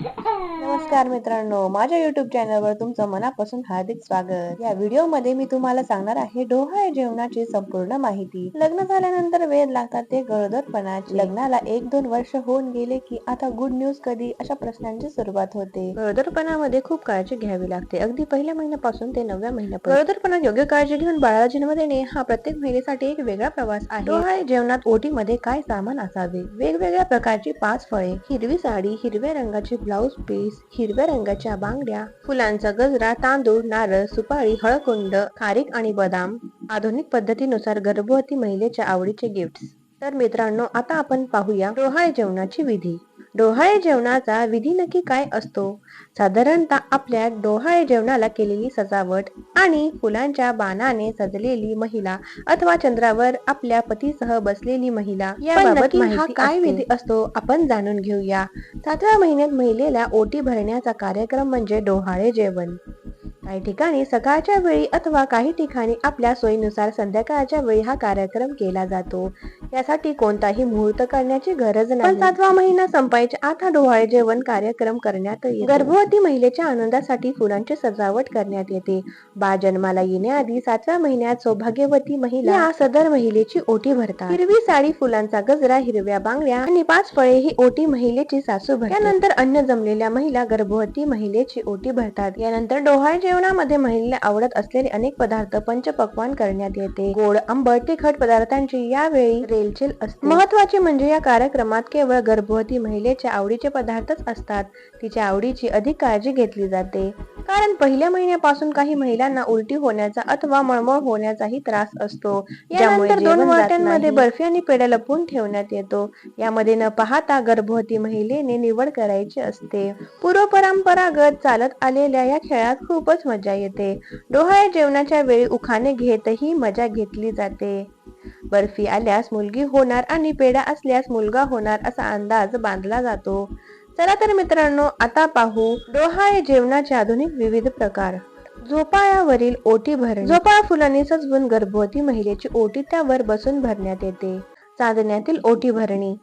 नमस्कार मित्रांनो माझ्या युट्यूब चॅनलवर तुमचं मनापासून हार्दिक स्वागत. या व्हिडिओमध्ये मी तुम्हाला सांगणार आहे डोहाळे जेवणाची संपूर्ण माहिती. लग्न झाल्यानंतर वेद लागतात ते गरोदरपणाचे लग्नाला एक दोन वर्ष होऊन गेले की आता गुड न्यूज कधी अशा प्रश्नांची सुरुवात होते. गरोदरपणामध्ये खूप काळजी घ्यावी लागते. अगदी पहिल्या महिन्यापासून ते नवव्या महिन्यापर्यंत. गरोदरपणात योग्य काळजी घेऊन बाळाला जन्म देणे हा प्रत्येक महिलेसाठी एक वेगळा प्रवास आहे. डोहाळे जेवणात ओटीमध्ये काय सामान असावे? वेगवेगळ्या प्रकारची पाच फळे हिरवी साडी हिरव्या रंगाची ब्लाऊज पीस हिरव्या रंगाच्या बांगड्या फुलांचा गजरा तांदूळ नारळ सुपारी हळकुंड खारीक आणि बदाम. आधुनिक पद्धतीनुसार गर्भवती महिलेच्या आवडीचे गिफ्ट तर मित्रांनो आता आपण पाहूया डोहाळे जेवणाची विधी. डोहाळे जेवणाचा विधी नक्की काय असतो? साधारणतः आपल्या डोहाळे जेवणाला केलेली सजावट आणि फुलांच्या बाणाने सजलेली महिला अथवा चंद्रावर आपल्या पतीसह बसलेली महिला याबाबत माहिती काय विधी असतो? आपण जाणून घेऊया. सातव्या महिन्यात महिलेला ओटी भरण्याचा कार्यक्रम म्हणजे डोहाळे जेवण. काही ठिकाणी सकाळच्या वेळी अथवा काही ठिकाणी आपल्या सोयीनुसार संध्याकाळच्या वेळी हा कार्यक्रम केला जातो. यासाठी कोणताही मुहूर्त करण्याची गरज नाही. सातवा महिना संपायच्या आत डोहाळे जेवण कार्यक्रम करण्यात येतो. गर्भवती महिलेच्या आनंदासाठी फुलांची सजावट करण्यात येते. बाळ जन्माला येण्याआधी सातव्या महिन्यात सौभाग्यवती महिला या सदर महिलेची ओटी भरतात. हिरवी साडी फुलांचा गजरा हिरव्या बांगड्या आणि पाच फळे ही ओटी महिलेची सासू भरते. त्यानंतर अन्न जमलेल्या महिला गर्भवती महिलेची ओटी भरतात. यानंतर डोहाळे जेवणामध्ये महिलेला आवडत असलेले अनेक पदार्थ पंचपक्वान करण्यात येते. गोड आंबट तिखट पदार्थांची यावेळी रेलचेल असते. महत्त्वाचे म्हणजे या कार्यक्रमात केवळ गर्भवती महिलेच्या आवडीचे पदार्थच असतात. तिच्या आवडीची अधिक काळजी घेतली जाते. कारण पहिल्या महिन्यापासून काही महिलांना उलटी होण्याचा अथवा मळमळ होण्याचाही त्रास असतो. यानंतर दोन वाट्यांमध्ये बर्फी आणि पेढा लपवून ठेवण्यात येतो. यामध्ये न पाहता गर्भवती महिलेने निवड करायची असते. पूर्व परंपरागत चालत आलेल्या या खेळात खूपच मजा येते. डोहाळे जेवणाच्या वेळी उखाणे घेतही मजा घेतली जाते. बर्फी आल्यास मुलगी होणार आणि पेढा असल्यास मुलगा होणार असा अंदाज बांधला जातो. चला तर मित्रांनो आता पाहू डोहाळे जेवणाचे आधुनिक विविध प्रकार. झोपाळ्यावरील ओटी भरणे. झोपाळा फुलांनी सजवून गर्भवती महिलेची ओटी त्यावर बसून भरण्यात येते. चांदण्यातील ओटी भरणी.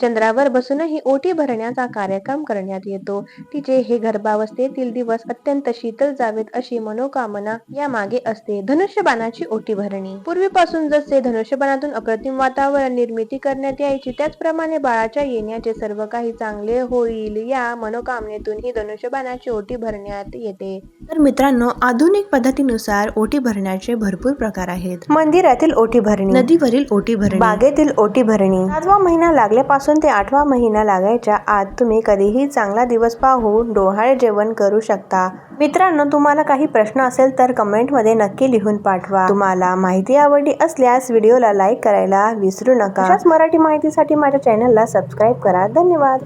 चंद्रावर बसूनही ओटी भरण्याचा कार्यक्रम करण्यात येतो. तिचे हे गर्भावस्थेतील दिवस अत्यंत शीतल जावेत अशी मनोकामना या मागे असते. धनुष्यबाणाची ओटी भरणी. पूर्वीपासून जसे धनुष्यबाणातून अप्रतिम वातावरण निर्मिती करण्यात यायची त्याचप्रमाणे बाळाच्या येण्याचे सर्व काही चांगले होईल या मनोकामनेतून ही धनुष्यबाणाची ओटी भरण्यात येते. तर मित्रांनो आधुनिक पद्धतीनुसार ओटी भरण्याचे भरपूर प्रकार आहेत. मंदिरातील ओटी भरणी. नदीवरील ओटी भरणी. बागेतील ओटी भरणी. सातवा महिना लागल्यापासून ते आठवा महिना लागायच्या आत तुम्ही कधीही चांगला दिवस पाहून डोहाळे जेवण करू शकता. मित्रांनो तुम्हाला काही प्रश्न असेल तर कमेंटमध्ये नक्की लिहून पाठवा. तुम्हाला माहिती आवडली असल्यास व्हिडिओला लाईक करायला विसरू नका. मराठी माहितीसाठी माझ्या चॅनलला सबस्क्राईब करा. धन्यवाद.